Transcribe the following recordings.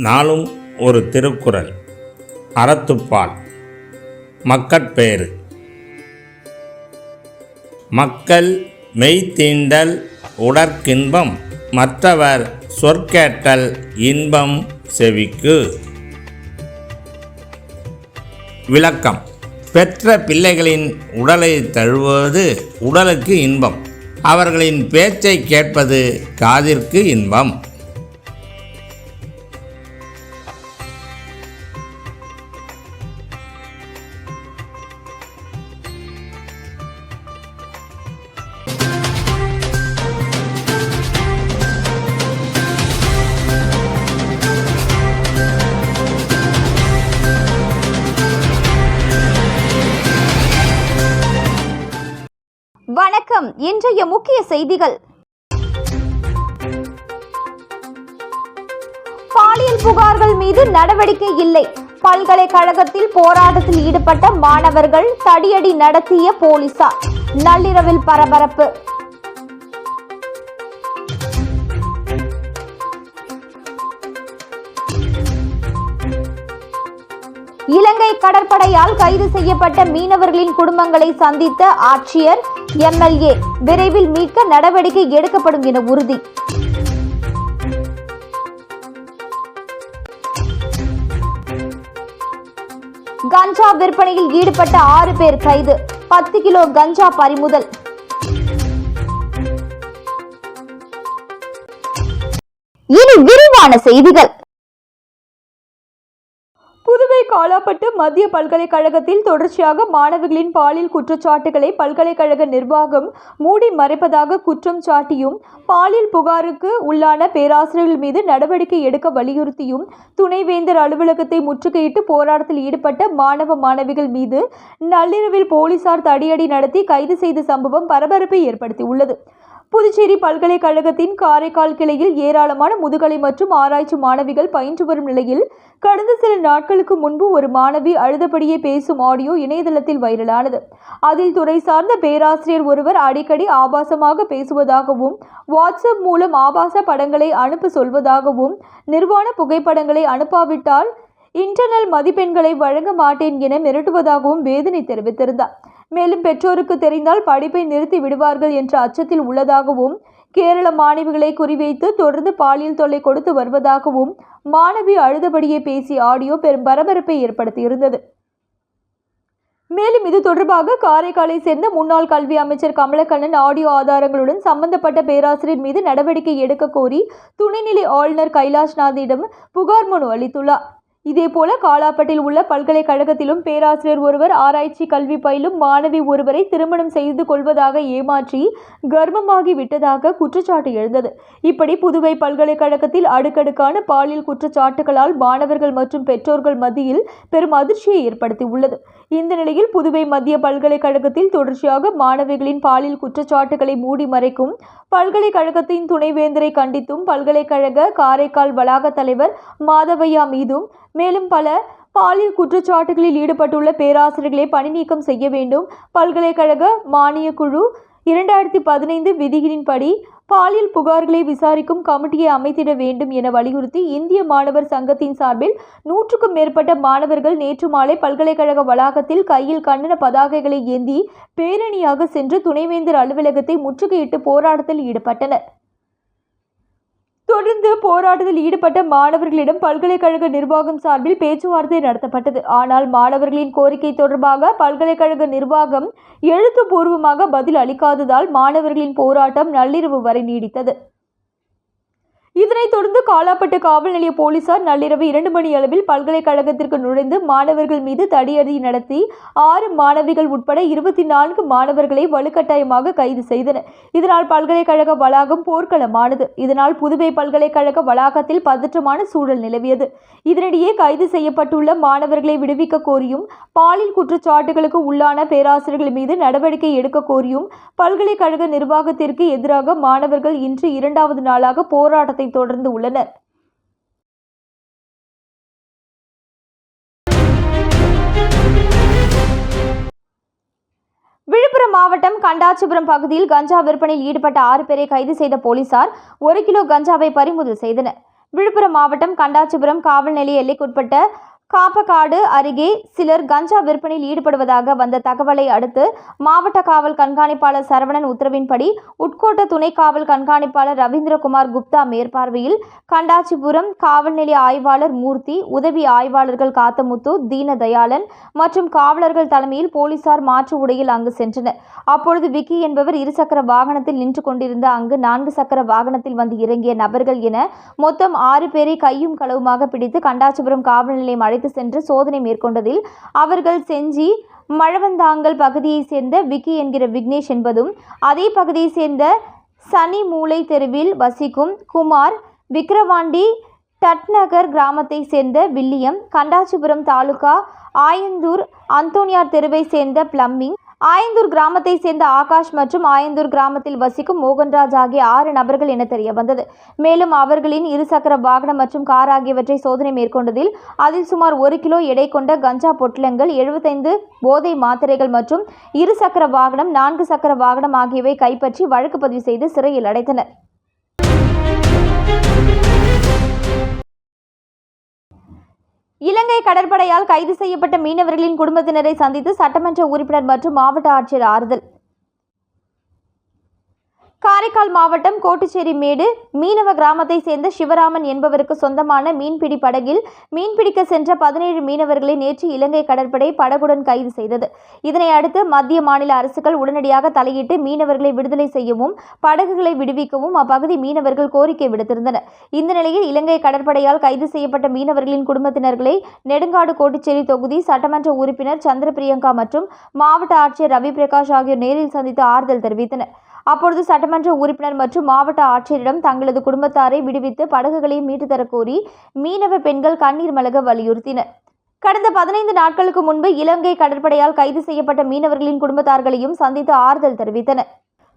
நாளும் ஒரு திருக்குறள். அறத்துப்பால். மக்கட்பேறு மக்கள் மெய்தீண்டல் உடற்கின்பம் மற்றவர் சொற்கேட்டல் இன்பம் செவிக்கு. விளக்கம். பெற்ற பிள்ளைகளின் உடலை தழுவுவது உடலுக்கு இன்பம். அவர்களின் பேச்சை கேட்பது காதிற்கு இன்பம். முக்கிய செய்திகள். பாலியல் புகார்கள் மீது நடவடிக்கை இல்லை. பல்கலைக்கழகத்தில் போராட்டத்தில் ஈடுபட்ட மாணவர்கள் தடியடி நடத்திய போலீசார். நள்ளிரவில் பரபரப்பு. இலங்கை கடற்படையால் கைது செய்யப்பட்ட மீனவர்களின் குடும்பங்களை சந்தித்த ஆட்சியர் எம்எல்ஏ. விரைவில் மீட்க நடவடிக்கை எடுக்கப்படும் என உறுதி. கஞ்சா விற்பனையில் ஈடுபட்ட ஆறு பேர் கைது. பத்து கிலோ கஞ்சா பறிமுதல். இனி விரிவான செய்திகள். காலாப்பட்டு மத்திய பல்கலைக்கழகத்தில் தொடர்ச்சியாக மாணவிகளின் பாலியல் குற்றச்சாட்டுகளை பல்கலைக்கழக நிர்வாகம் மூடி மறைப்பதாக குற்றம் சாட்டியும் பாலியல் புகாருக்கு உள்ளான பேராசிரியர்கள் மீது நடவடிக்கை எடுக்க வலியுறுத்தியும் துணைவேந்தர் அலுவலகத்தை முற்றுகையிட்டு போராட்டத்தில் ஈடுபட்ட மாணவ மாணவிகள் மீது நள்ளிரவில் போலீசார் தடியடி நடத்தி கைது செய்த சம்பவம் பரபரப்பை ஏற்படுத்தியுள்ளது. புதுச்சேரி பல்கலைக்கழகத்தின் காரைக்கால் கிளையில் ஏராளமான முதுகலை மற்றும் ஆராய்ச்சி மாணவிகள் பயின்று வரும் நிலையில் கடந்த சில நாட்களுக்கு முன்பு ஒரு மாணவி அழுதபடியே பேசும் ஆடியோ இணையதளத்தில் வைரலானது. அதில் துறை சார்ந்த பேராசிரியர் ஒருவர் அடிக்கடி ஆபாசமாக பேசுவதாகவும் வாட்ஸ்அப் மூலம் ஆபாச படங்களை அனுப்ப சொல்வதாகவும் நிர்வாண புகைப்படங்களை அனுப்பாவிட்டால் இன்டர்னல் மதிப்பெண்களை வழங்க மாட்டேன் என மிரட்டுவதாகவும் வேதனை தெரிவித்திருந்தார். மேலும் பெற்றோருக்கு தெரிந்தால் படிப்பை நிறுத்தி விடுவார்கள் என்ற அச்சத்தில் உள்ளதாகவும் கேரள மாணவிகளை குறிவைத்து தொடர்ந்து பாலியல் தொல்லை கொடுத்து வருவதாகவும் மாணவி அழுதபடியே பேசிய ஆடியோ பெரும் பரபரப்பை ஏற்படுத்தியிருந்தது. மேலும் இது தொடர்பாக காரைக்காலை சேர்ந்த முன்னாள் கல்வி அமைச்சர் கமலக்கண்ணன் ஆடியோ ஆதாரங்களுடன் சம்பந்தப்பட்ட பேராசிரியர் மீது நடவடிக்கை எடுக்க கோரி துணைநிலை ஆளுநர் கைலாஷ்நாதிடம் புகார் மனு அளித்துள்ளார். இதேபோல காலாப்பட்டில் உள்ள பல்கலைக்கழகத்திலும் பேராசிரியர் ஒருவர் ஆராய்ச்சி கல்வி பயிலும் மாணவி ஒருவரை திருமணம் செய்து கொள்வதாக ஏமாற்றி கர்ப்பமாகி விட்டதாக குற்றச்சாட்டு எழுந்தது. இப்படி புதுவை பல்கலைக்கழகத்தில் அடுக்கடுக்கான பாலியல் குற்றச்சாட்டுகளால் மாணவர்கள் மற்றும் பெற்றோர்கள் மத்தியில் பெரும் அதிர்ச்சியை ஏற்படுத்தியுள்ளது. இந்த நிலையில் புதுவை மத்திய பல்கலைக்கழகத்தில் தொடர்ச்சியாக மாணவிகளின் பாலியல் குற்றச்சாட்டுகளை மூடி மறைக்கும் பல்கலைக்கழகத்தின் துணைவேந்தரை கண்டித்தும் பல்கலைக்கழக காரைக்கால் வளாக தலைவர் மாதவையா மீதும் மேலும் பல பாலியல் குற்றச்சாட்டுகளில் ஈடுபட்டுள்ள பேராசிரியர்களை பணிநீக்கம் செய்ய வேண்டும். பல்கலைக்கழக மானியக் குழு இரண்டாயிரத்தி பதினைந்து விதிகளின்படி பாலியல் புகார்களை விசாரிக்கும் கமிட்டியை அமைத்திட வேண்டும் என வலியுறுத்தி இந்திய மாணவர் சங்கத்தின் சார்பில் நூற்றுக்கும் மேற்பட்ட மாணவர்கள் நேற்று மாலை பல்கலைக்கழக வளாகத்தில் கையில் கண்டன பதாகைகளை ஏந்தி பேரணியாக சென்று துணைவேந்தர் அலுவலகத்தை முற்றுகையிட்டு போராட்டத்தில் ஈடுபட்டனர். தொடர்ந்து போராட்டத்தில் ஈடுபட்ட மாணவர்களிடம் பல்கலைக்கழக நிர்வாகம் சார்பில் பேச்சுவார்த்தை நடத்தப்பட்டது. ஆனால் மாணவர்களின் கோரிக்கை தொடர்பாக பல்கலைக்கழக நிர்வாகம் எழுத்துப்பூர்வமாக பதில் அளிக்காததால் மாணவர்களின் போராட்டம் நள்ளிரவு வரை நீடித்தது. இதனைத் தொடர்ந்து காலாப்பட்டு காவல் நிலைய போலீசார் நள்ளிரவு இரண்டு மணி அளவில் பல்கலைக்கழகத்திற்கு நுழைந்து மாணவர்கள் மீது தடியடி நடத்தி ஆறு மாணவிகள் உட்பட இருபத்தி நான்கு மாணவர்களை வலுக்கட்டாயமாக கைது செய்தனர். இதனால் பல்கலைக்கழக வளாகம் போர்க்களமானது. இதனால் புதுவை பல்கலைக்கழக வளாகத்தில் பதற்றமான சூழல் நிலவியது. இதனிடையே கைது செய்யப்பட்டுள்ள மாணவர்களை விடுவிக்க கோரியும் பாலியல் குற்றச்சாட்டுகளுக்கு உள்ளான பேராசிரியர்கள் மீது நடவடிக்கை எடுக்க கோரியும் பல்கலைக்கழக நிர்வாகத்திற்கு எதிராக மாணவர்கள் இன்று இரண்டாவது நாளாக போராட்டத்தை தொடர் தொடர்ந்து உள்ளனர். விழுப்புரம் மாவட்டம் கண்டாச்சிபுரம் பகுதியில் கஞ்சா விற்பனையில் ஈடுபட்ட ஆறு பேரை கைது செய்த போலீசார் ஒரு கிலோ கஞ்சாவை பறிமுதல் செய்தனர். விழுப்புரம் மாவட்டம் கண்டாச்சிபுரம் காவல் நிலைய எல்லைக்குட்பட்ட காப்பக்காடு அருகே சிலர் கஞ்சா விற்பனையில் ஈடுபடுவதாக வந்த தகவலை அடுத்து மாவட்ட காவல் கண்காணிப்பாளர் சரவணன் உத்தரவின்படி உட்கோட்ட துணை காவல் கண்காணிப்பாளர் ரவீந்திரகுமார் குப்தா மேற்பார்வையில் கண்டாச்சிபுரம் காவல் நிலைய ஆய்வாளர் மூர்த்தி உதவி ஆய்வாளர்கள் காத்தமுத்து தீனதயாளன் மற்றும் காவலர்கள் தலைமையில் போலீசார் மாற்று உடையில் அங்கு சென்றனர். அப்பொழுது விக்கி என்பவர் இருசக்கர வாகனத்தில் நின்று கொண்டிருந்த அங்கு நான்கு சக்கர வாகனத்தில் வந்து இறங்கிய நபர்கள் என மொத்தம் ஆறு பேரை கையும் களவுமாக பிடித்து கண்டாச்சிபுரம் காவல் நிலையம் அழைத்து சென்று சோதனை மேற்கொண்டதில் அவர்கள் செஞ்சி மழவந்தாங்கல் பகுதியைச் சேர்ந்த விக்கி என்கிற விக்னேஷ் என்பதும் அதே பகுதியைச் சேர்ந்த சனி மூலை தெருவில் வசிக்கும் குமார் விக்கிரவாண்டி டட்நகர் கிராமத்தைச் சேர்ந்த வில்லியம் கண்டாச்சிபுரம் தாலுகா ஆயந்தூர் அந்தோனியார் தெருவை சேர்ந்த பிளம்பிங் ஆயந்தூர் கிராமத்தை சேர்ந்த ஆகாஷ் மற்றும் ஆயந்தூர் கிராமத்தில் வசிக்கும் மோகன்ராஜ் ஆகிய ஆறு நபர்கள் என தெரிய வந்தது மேலும் அவர்களின் இருசக்கர வாகனம் மற்றும் கார் ஆகியவற்றை சோதனை மேற்கொண்டதில் அதில் சுமார் ஒரு கிலோ எடை கொண்ட கஞ்சா பொட்டலங்கள் எழுபத்தைந்து போதை மாத்திரைகள் மற்றும் இருசக்கர வாகனம் நான்கு சக்கர வாகனம் ஆகியவை கைப்பற்றி வழக்கு பதிவு செய்து சிறையில் அடைத்தனர். இலங்கை கடற்படையால் கைது செய்யப்பட்ட மீனவர்களின் குடும்பத்தினரை சந்தித்து சட்டமன்ற உறுப்பினர் மற்றும் மாவட்ட ஆட்சியர் ஆறுதல் காரைக்கால் மாவட்டம் கோட்டுச்சேரி மேடு மீனவ கிராமத்தை சேர்ந்த சிவராமன் என்பவருக்கு சொந்தமான மீன்பிடி படகில் மீன்பிடிக்க சென்ற பதினேழு மீனவர்களை நேற்று இலங்கை கடற்படை படகுடன் கைது செய்தது. இதனை அடுத்து மத்திய மாநில அரசுகள் உடனடியாக தலையிட்டு மீனவர்களை விடுதலை செய்யவும் படகுகளை விடுவிக்கவும் அப்பகுதி மீனவர்கள் கோரிக்கை விடுத்திருந்தனர். இந்த நிலையில் இலங்கை கடற்படையால் கைது செய்யப்பட்ட மீனவர்களின் குடும்பத்தினர்களை நெடுங்காடு கோட்டுச்சேரி தொகுதி சட்டமன்ற உறுப்பினர் சந்திர பிரியங்கா மற்றும் மாவட்ட ஆட்சியர் ரவி பிரகாஷ் ஆகியோர் நேரில் சந்தித்து ஆறுதல் தெரிவித்தனர். அப்பொழுது சட்டமன்ற உறுப்பினர் மற்றும் மாவட்ட ஆட்சியரிடம் தங்களது குடும்பத்தாரை விடுவித்து படகுகளை மீட்டுத் தரக் கோரி மீனவ பெண்கள் கண்ணீர் மலக வலியுறுத்தினர். கடந்த பதினைந்து நாட்களுக்கு முன்பு இலங்கை கடற்படையால் கைது செய்யப்பட்ட மீனவர்களின் குடும்பத்தார்களையும் சந்தித்து ஆறுதல் தெரிவித்தனர்.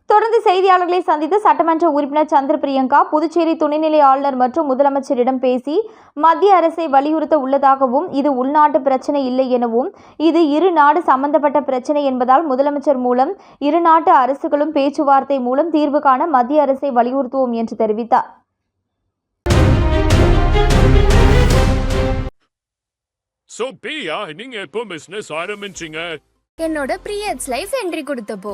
தொடர்ந்து செய்தியாளர்களை சந்தித்து சட்டமன்ற உறுப்பினர் சந்திர பிரியங்கா புதுச்சேரி துணைநிலை ஆளுநர் மற்றும் முதலமைச்சரிடம் பேசி மத்திய அரசை வலியுறுத்த உள்ளதாகவும் இது உள்நாட்டு பிரச்சனை இல்லை எனவும் இது இரு நாடு சம்பந்தப்பட்ட பிரச்சனை என்பதால் முதலமைச்சர் மூலம் இரு நாட்டு அரசுகளும் பேச்சுவார்த்தை மூலம் தீர்வு காண மத்திய அரசை வலியுறுத்துவோம் என்று தெரிவித்தார். ஸோ பிரியா நீங்க எப்போ பிசினஸ் ஆரம்பிச்சீங்க? என்னோட ப்ரீயட்ஸ் லைஃப் என்ட்ரி கொடுத்தப்போ.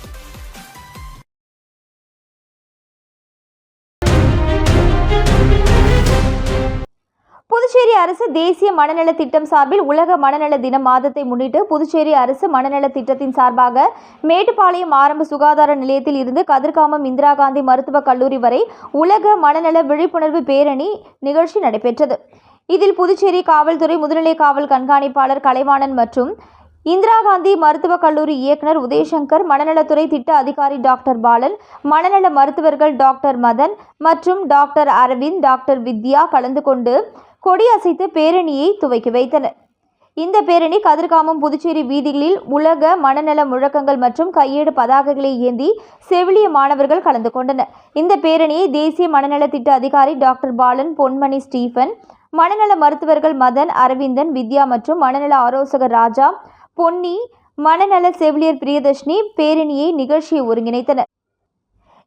புதுச்சேரி அரசு தேசிய மனநல திட்டம் சார்பில் உலக மனநல தின மாதத்தை முன்னிட்டு புதுச்சேரி அரசு மனநல திட்டத்தின் சார்பாக மேட்டுப்பாளையம் ஆரம்ப சுகாதார நிலையத்தில் இருந்து கதிர்காமம் இந்திரா காந்தி மருத்துவக் கல்லூரி வரை உலக மனநல விழிப்புணர்வு பேரணி நிகழ்ச்சி நடைபெற்றது. இதில் புதுச்சேரி காவல்துறை முதுநிலை காவல் கண்காணிப்பாளர் கலைவாணன் மற்றும் இந்திரா காந்தி மருத்துவக் கல்லூரி இயக்குனர் உதயசங்கர் மனநலத்துறை திட்ட அதிகாரி டாக்டர் பாலன் மனநல மருத்துவர்கள் டாக்டர் மதன் மற்றும் டாக்டர் அரவிந்த் டாக்டர் வித்யா கலந்து கொண்டு கொடியசைத்து பேரணியை துவக்கி வைத்தனர். இந்த பேரணி கதிர்காமம் புதுச்சேரி வீதிகளில் உலக மனநல முழக்கங்கள் மற்றும் கையேடு பதாகைகளை ஏந்தி செவிலிய மாணவர்கள் கலந்து கொண்டனர். இந்த பேரணியை தேசிய மனநல திட்ட அதிகாரி டாக்டர் பாலன் பொன்மணி ஸ்டீஃபன் மனநல மருத்துவர்கள் மதன் அரவிந்தன் வித்யா மற்றும் மனநல ஆலோசகர் ராஜா பொன்னி மனநல செவிலியர் பிரியதர்ஷினி பேரணியை நிகழ்ச்சியை ஒருங்கிணைத்தனர்.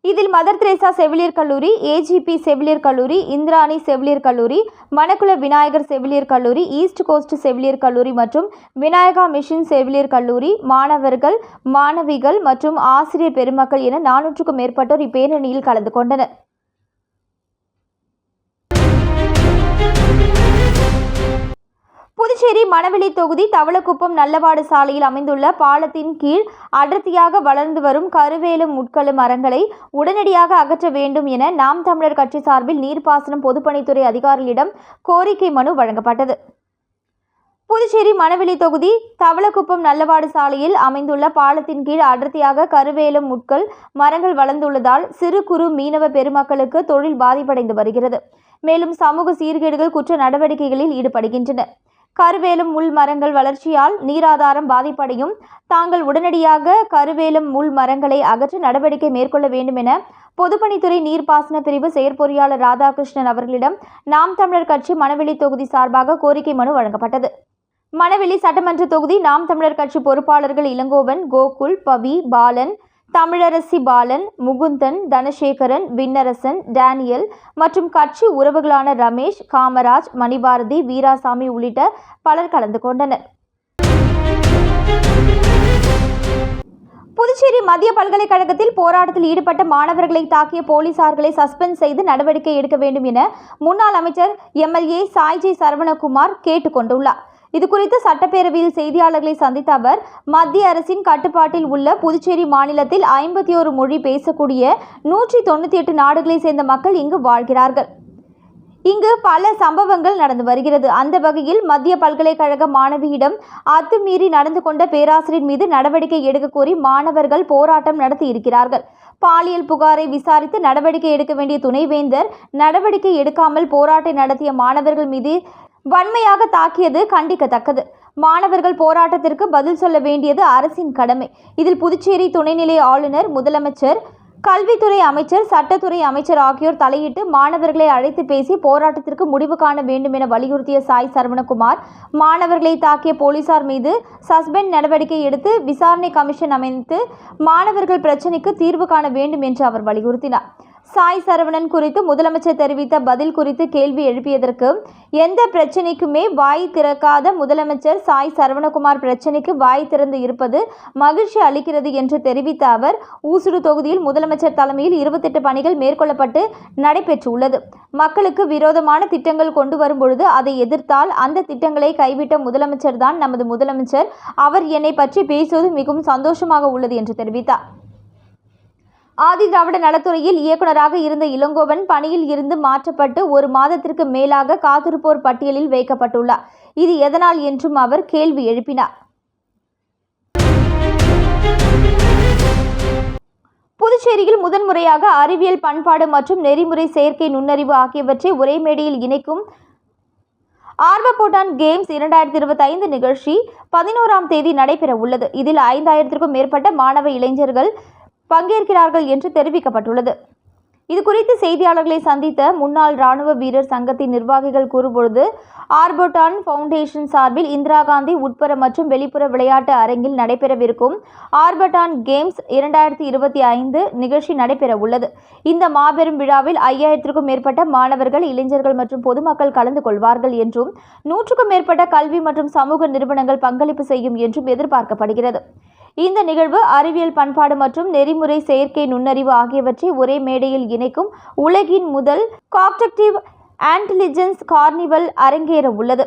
இதில் மதர் தெரேசா செவிலியர் கல்லூரி ஏஜிபி செவிலியர் கல்லூரி இந்திராணி செவிலியர் கல்லூரி மணக்குள விநாயகர் செவிலியர் கல்லூரி ஈஸ்ட் கோஸ்ட் செவிலியர் கல்லூரி மற்றும் விநாயகா மிஷன் செவிலியர் கல்லூரி மாணவர்கள் மாணவிகள் மற்றும் ஆசிரியர் பெருமக்கள் என நானூற்றுக்கும் மேற்பட்டோர் இப்பேரணியில் கலந்து கொண்டனர். புதுச்சேரி மணவெளி தொகுதி தவளக்குப்பம் நல்லவாடு சாலையில் அமைந்துள்ள பாலத்தின் கீழ் அடர்த்தியாக வளர்ந்து வரும் கருவேலும் முட்களும் மரங்களை உடனடியாக அகற்ற வேண்டும் என நாம் தமிழர் கட்சி சார்பில் நீர்ப்பாசனம் பொதுப்பணித்துறை அதிகாரிகளிடம் கோரிக்கை மனு வழங்கப்பட்டது. புதுச்சேரி மணவெளி தொகுதி தவளக்குப்பம் நல்லவாடு சாலையில் அமைந்துள்ள பாலத்தின் கீழ் அடர்த்தியாக கருவேலம் முட்கள் மரங்கள் வளர்ந்துள்ளதால் சிறு குறு மீனவ பெருமக்களுக்கு தொழில் பாதிப்படைந்து வருகிறது. மேலும் சமூக சீர்கேடுகள் குற்ற நடவடிக்கைகளில் ஈடுபடுகின்றனர் கருவேலும் முள் மரங்கள் வளர்ச்சியால் நீராதாரம் பாதிப்படையும். தாங்கள் உடனடியாக கருவேலும் முள் மரங்களை அகற்ற நடவடிக்கை மேற்கொள்ள வேண்டும் என பொதுப்பணித்துறை நீர்ப்பாசன பிரிவு செயற்பொறியாளர் ராதாகிருஷ்ணன் அவர்களிடம் நாம் தமிழர் கட்சி மணவெளி தொகுதி சார்பாக கோரிக்கை மனு வழங்கப்பட்டது. மணவெளி சட்டமன்ற தொகுதி நாம் தமிழர் கட்சி பொறுப்பாளர்கள் இளங்கோவன் கோகுல் பவி பாலன் தமிழரசி பாலன் முகுந்தன் தனசேகரன் விண்ணரசன் டேனியல் மற்றும் கட்சி உறவுகளான ரமேஷ் காமராஜ் மணிபாரதி வீராசாமி உள்ளிட்ட பலர் கலந்து கொண்டனர். புதுச்சேரி மத்திய பல்கலைக்கழகத்தில் போராட்டத்தில் ஈடுபட்ட மாணவர்களை தாக்கிய போலீசார்களை சஸ்பெண்ட் செய்து நடவடிக்கை எடுக்க வேண்டும் என முன்னாள் அமைச்சர் எம்எல்ஏ சாய்ஜி சரவணகுமார் கேட்டுக்கொண்டுள்ளார். இதுகுறித்து சட்டப்பேரவையில் செய்தியாளர்களை சந்தித்த அவர் மத்திய அரசின் கட்டுப்பாட்டில் உள்ள புதுச்சேரி மாநிலத்தில் ஐம்பத்தி ஒரு மொழி பேசக்கூடிய நூற்றி தொண்ணூற்றி எட்டு நாடுகளை சேர்ந்த மக்கள் இங்கு வாழ்கிறார்கள். இங்கு பல சம்பவங்கள் நடந்து வருகிறது. அந்த வகையில் மத்திய பல்கலைக்கழக மாணவியிடம் அத்துமீறி நடந்து கொண்ட பேராசிரியர் மீது நடவடிக்கை எடுக்க கோரி மாணவர்கள் போராட்டம் நடத்தி இருக்கிறார்கள். பாலியல் புகாரை விசாரித்து நடவடிக்கை எடுக்க வேண்டிய துணைவேந்தர் நடவடிக்கை எடுக்காமல் போராட்டம் நடத்திய மாணவர்கள் மீது வன்மையாக தாக்கியது கண்டிக்கத்தக்கது. மாணவர்கள் போராட்டத்திற்கு பதில் சொல்ல வேண்டியது அரசின் கடமை. இதில் புதுச்சேரி துணைநிலை ஆளுநர் முதலமைச்சர் கல்வித்துறை அமைச்சர் சட்டத்துறை அமைச்சர் ஆகியோர் தலையிட்டு மாணவர்களை அழைத்து பேசி போராட்டத்திற்கு முடிவு காண வேண்டும் என வலியுறுத்திய சாய் சரவணகுமார் மாணவர்களை தாக்கிய போலீசார் மீது சஸ்பெண்ட் நடவடிக்கை எடுத்து விசாரணை கமிஷன் அமைத்து மாணவர்கள் பிரச்சினைக்கு தீர்வு காண வேண்டும் என்று அவர் வலியுறுத்தினார். சாய் சரவணன் குறித்து முதலமைச்சர் தெரிவித்த பதில் குறித்து கேள்வி எழுப்பியதற்கு எந்த பிரச்சனைக்குமே வாய் திறக்காத முதலமைச்சர் சாய் சரவணகுமார் பிரச்சனைக்கு வாய் திறந்து இருப்பது மகிழ்ச்சி அளிக்கிறது என்று தெரிவித்த அவர் ஊசுடு தொகுதியில் முதலமைச்சர் தலைமையில் இருபத்தெட்டு பணிகள் மேற்கொள்ளப்பட்டு நடைபெற்றுள்ளது. மக்களுக்கு விரோதமான திட்டங்கள் கொண்டு வரும் பொழுது அதை எதிர்த்தால் அந்த திட்டங்களை கைவிட்ட முதலமைச்சர் தான் நமது முதலமைச்சர். அவர் என்னை பற்றி பேசுவது மிகவும் சந்தோஷமாக உள்ளது என்று தெரிவித்தார். ஆதி திராவிட நலத்துறையில் இயக்குநராக இருந்த இளங்கோவன் பணியில் இருந்து மாற்றப்பட்டு ஒரு மாதத்திற்கு மேலாக காத்திருப்போர் பட்டியலில் வைக்கப்பட்டுள்ளார். இது எதனால் என்றும் அவர் கேள்வி எழுப்பினார். புதுச்சேரியில் முதன்முறையாக அறிவியல் பண்பாடு மற்றும் நெறிமுறை செயற்கை நுண்ணறிவு ஆகியவற்றை ஒரே மேடையில் இணைக்கும் ஆர்வப்போட்டான் கேம்ஸ் இரண்டாயிரத்தி இருபத்தி ஐந்து நிகழ்ச்சி பதினோராம் தேதி நடைபெற உள்ளது இதில் ஐந்தாயிரத்திற்கும் மேற்பட்ட மாணவ இளைஞர்கள் பங்கேற்கிறார்கள் என்று தெரிவிக்கப்பட்டுள்ளது. இதுகுறித்து செய்தியாளர்களை சந்தித்த முன்னாள் ராணுவ வீரர் சங்கத்தின் நிர்வாகிகள் கூறும்பொழுது ஆர்போட்டான் ஃபவுண்டேஷன் சார்பில் இந்திரா காந்தி உட்புற மற்றும் வெளிப்புற விளையாட்டு அரங்கில் நடைபெறவிருக்கும் ஆர்பட்டான் கேம்ஸ் இரண்டாயிரத்தி இருபத்தி ஐந்து நிகழ்ச்சி நடைபெற உள்ளது இந்த மாபெரும் விழாவில் ஐயாயிரத்திற்கும் மேற்பட்ட மாணவர்கள் இளைஞர்கள் மற்றும் பொதுமக்கள் கலந்து கொள்வார்கள் என்றும் நூற்றுக்கும் மேற்பட்ட கல்வி மற்றும் சமூக நிறுவனங்கள் பங்களிப்பு செய்யும் என்றும் எதிர்பார்க்கப்படுகிறது. இந்த நிகழ்வு அறிவியல் பண்பாடு மற்றும் நெறிமுறை செயற்கை நுண்ணறிவு ஆகியவற்றை ஒரே மேடையில் இணைக்கும் உலகின் முதல் காக்டக்டிவ் ஆன்டிலிஜென்ஸ் கார்னிவல் அரங்கேற உள்ளது.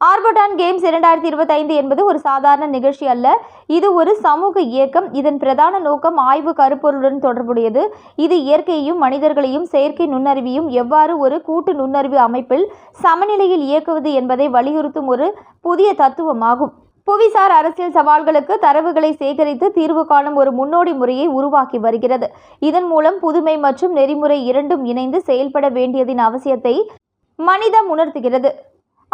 ஆர்பட்டான் கேம்ஸ் இரண்டாயிரத்தி இருபத்தைந்து என்பது ஒரு சாதாரண நிகழ்ச்சி அல்ல. இது ஒரு சமூக இயக்கம். இதன் பிரதான நோக்கம் ஆய்வு கருப்பொருளுடன் தொடர்புடையது. இது இயற்கையையும் மனிதர்களையும் செயற்கை நுண்ணறிவையும் எவ்வாறு ஒரு கூட்டு நுண்ணறிவு அமைப்பில் சமநிலையில் இயக்குவது என்பதை வலியுறுத்தும் ஒரு புதிய தத்துவமாகும். புவிசார் அரசியல் சவால்களுக்கு தரவுகளை சேகரித்து தீர்வு காணும் ஒரு முன்னோடி முறையை உருவாக்கி வருகிறது. இதன் மூலம் புதுமை மற்றும் நெறிமுறை இரண்டும் இணைந்து செயல்பட வேண்டியதின் அவசியத்தை மனிதம் உணர்த்துகிறது.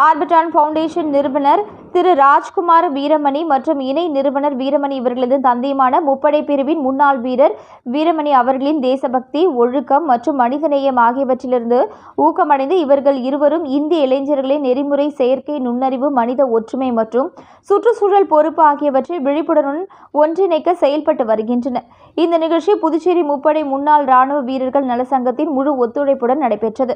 ஆர்பிட்டான் ஃபவுண்டேஷன் நிறுவனர் திரு ராஜ்குமார் வீரமணி மற்றும் இணை நிறுவனர் வீரமணி இவர்களது தந்தையுமான முப்படை பிரிவின் முன்னாள் வீரர் வீரமணி அவர்களின் தேசபக்தி ஒழுக்கம் மற்றும் மனிதநேயம் ஆகியவற்றிலிருந்து ஊக்கமடைந்து இவர்கள் இருவரும் இந்திய இளைஞர்களின் நெறிமுறை செயற்கை நுண்ணறிவு மனித ஒற்றுமை மற்றும் சுற்றுச்சூழல் பொறுப்பு ஆகியவற்றை விழிப்புணர்வுடன் ஒன்றிணைக்க செயல்பட்டு வருகின்றனர். இந்த நிகழ்ச்சி புதுச்சேரி முப்படை முன்னாள் ராணுவ வீரர்கள் நலசங்கத்தின் முழு ஒத்துழைப்புடன் நடைபெற்றது.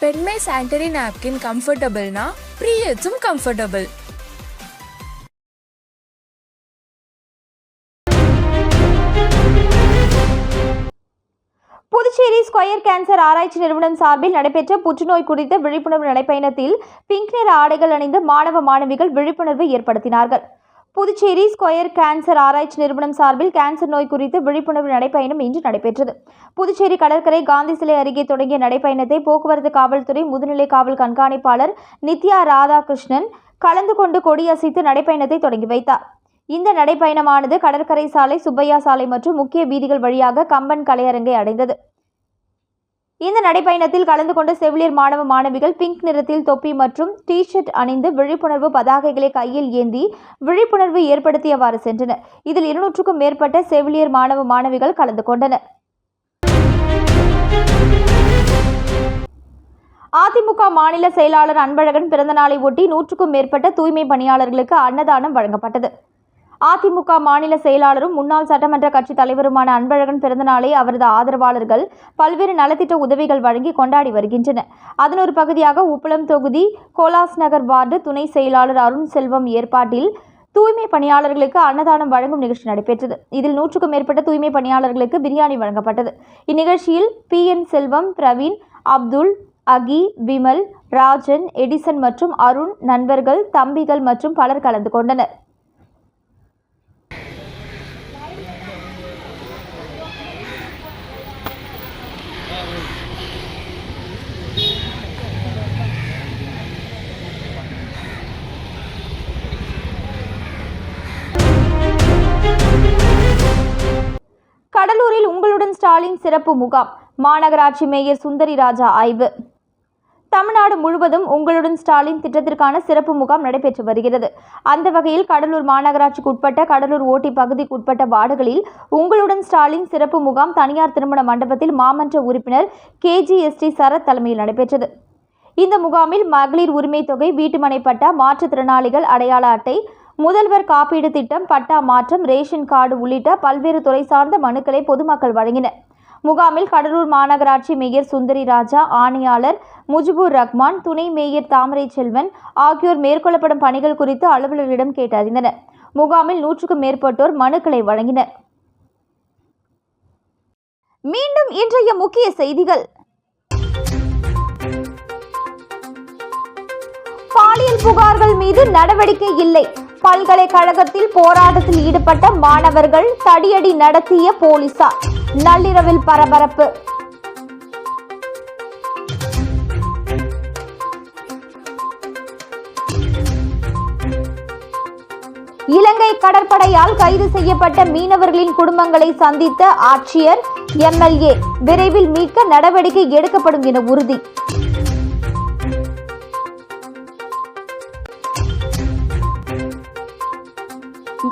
பெண்மை சானிட்டரி நாப்கின் கம்ஃபர்டபுள்னா ப்ரீயட்ஸும் கம்ஃபர்டபுள். புதுச்சேரி ஸ்கொயர் கேன்சர் ஆராய்ச்சி நிறுவனம் சார்பில் நடைபெற்ற புற்றுநோய் குறித்த விழிப்புணர்வு நடைப்பயணத்தில் பிங்க் நிற ஆடைகள் அணிந்து மாணவ மாணவிகள் விழிப்புணர்வு ஏற்படுத்தினார்கள். புதுச்சேரி ஸ்கொயர் கேன்சர் ஆராய்ச்சி நிறுவனம் சார்பில் கேன்சர் நோய் குறித்து விழிப்புணர்வு நடைப்பயணம் இன்று நடைபெற்றது. புதுச்சேரி கடற்கரை காந்தி சிலை அருகே தொடங்கிய நடைப்பயணத்தை போக்குவரத்து காவல்துறை முதுநிலை காவல் கண்காணிப்பாளர் நித்யா ராதாகிருஷ்ணன் கலந்து கொண்டு கொடியசைத்து நடைப்பயணத்தை தொடங்கி வைத்தார். இந்த நடைப்பயணமானது கடற்கரை சாலை சுப்பையா சாலை மற்றும் முக்கிய வீதிகள் வழியாக கம்பன் கலையரங்கை அடைந்தது. இந்த நடைப்பயணத்தில் கலந்து கொண்ட செவிலியர் மாணவ மாணவிகள் பிங்க் நிறத்தில் தொப்பி மற்றும் டி ஷர்ட் அணிந்து விழிப்புணர்வு பதாகைகளை கையில் ஏந்தி விழிப்புணர்வு ஏற்படுத்தியவாறு சென்றனர். இதில் இருநூற்றுக்கும் மேற்பட்ட செவிலியர் மாணவ மாணவிகள் கலந்து கொண்டனர். அதிமுக மாநில செயலாளர் அன்பழகன் பிறந்தநாளை ஒட்டி நூற்றுக்கும் மேற்பட்ட தூய்மை பணியாளர்களுக்கு அன்னதானம் வழங்கப்பட்டது. அதிமுக மாநில செயலாளரும் முன்னாள் சட்டமன்ற கட்சித் தலைவருமான அன்பழகன் பிறந்தநாளை அவரது ஆதரவாளர்கள் பல்வேறு நலத்திட்ட உதவிகள் வழங்கி கொண்டாடி வருகின்றனர். அதன் ஒரு பகுதியாக உப்பளம் தொகுதி கோலாஸ் நகர் வார்டு துணை செயலாளர் அருண் செல்வம் ஏற்பாட்டில் தூய்மை பணியாளர்களுக்கு அன்னதானம் வழங்கும் நிகழ்ச்சி நடைபெற்றது. இதில் நூற்றுக்கும் மேற்பட்ட தூய்மை பணியாளர்களுக்கு பிரியாணி வழங்கப்பட்டது. இந்நிகழ்ச்சியில் P. N. Selvam Praveen Abdul Aki Vimal Rajan Edison மற்றும் அருண் நண்பர்கள் தம்பிகள் மற்றும் பலர் கலந்து கொண்டனர். கடலூரில் உங்களுடன் ஸ்டாலின் சிறப்பு முகாம். மாநகராட்சி மேயர் சுந்தரி ராஜா ஆய்வு. தமிழ்நாடு முழுவதும் உங்களுடன் ஸ்டாலின் திட்டத்திற்கான சிறப்பு முகாம் நடைபெற்று வருகிறது. அந்த வகையில் கடலூர் மாநகராட்சிக்கு உட்பட்ட கடலூர் ஓட்டி பகுதிக்கு உட்பட்ட வார்டுகளில் உங்களுடன் ஸ்டாலின் சிறப்பு முகாம் தனியார் திருமண மண்டபத்தில் மாமன்ற உறுப்பினர் கேஜிஎஸ்டி சரத் தலைமையில் நடைபெற்றது. இந்த முகாமில் மகளிர் உரிமை தொகை வீட்டுமனை பட்டா மாற்றுத்திறனாளிகள் அடையாள அட்டை முதல்வர் காப்பீடு திட்டம் பட்டா மாற்றம் ரேஷன் கார்டு உள்ளிட்ட பல்வேறு துறை சார்ந்த மனுக்களை பொதுமக்கள் வழங்கினர். முகாமில் கடலூர் மாநகராட்சி மேயர் சுந்தரி ராஜா ஆணையாளர் முஜிபுர் ரஹ்மான் துணை மேயர் தாமரை செல்வன் ஆகியோர் மேற்கொள்ளப்படும் பணிகள் குறித்து அலுவலர்களிடம் கேட்டறிந்தனர். முகாமில் நூற்றுக்கும் மேற்பட்டோர் மனுக்களை வழங்கினர். மீண்டும் இன்றைய முக்கிய செய்திகள். பாலியல் புகார்கள் மீது நடவடிக்கை இல்லை. பல்கலைக்கழகத்தில் போராட்டத்தில் ஈடுபட்ட மாணவர்கள் தடியடி நடத்திய போலீசார். நள்ளிரவில் பரபரப்பு. இலங்கை கடற்படையால் கைது செய்யப்பட்ட மீனவர்களின் குடும்பங்களை சந்தித்த ஆட்சியர் எம்எல்ஏ விரைவில் மீட்க நடவடிக்கை எடுக்கப்படும் என உறுதி.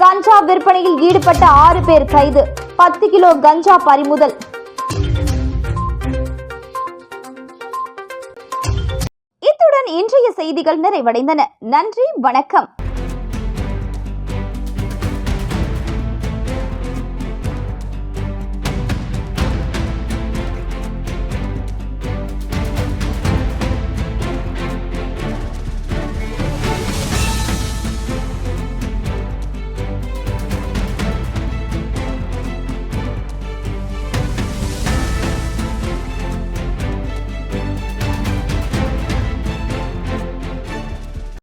கஞ்சா விற்பனையில் ஈடுபட்ட ஆறு பேர் கைது. பத்து கிலோ கஞ்சா பறிமுதல். இத்துடன் இன்றைய செய்திகள் நிறைவடைந்தன. நன்றி வணக்கம்.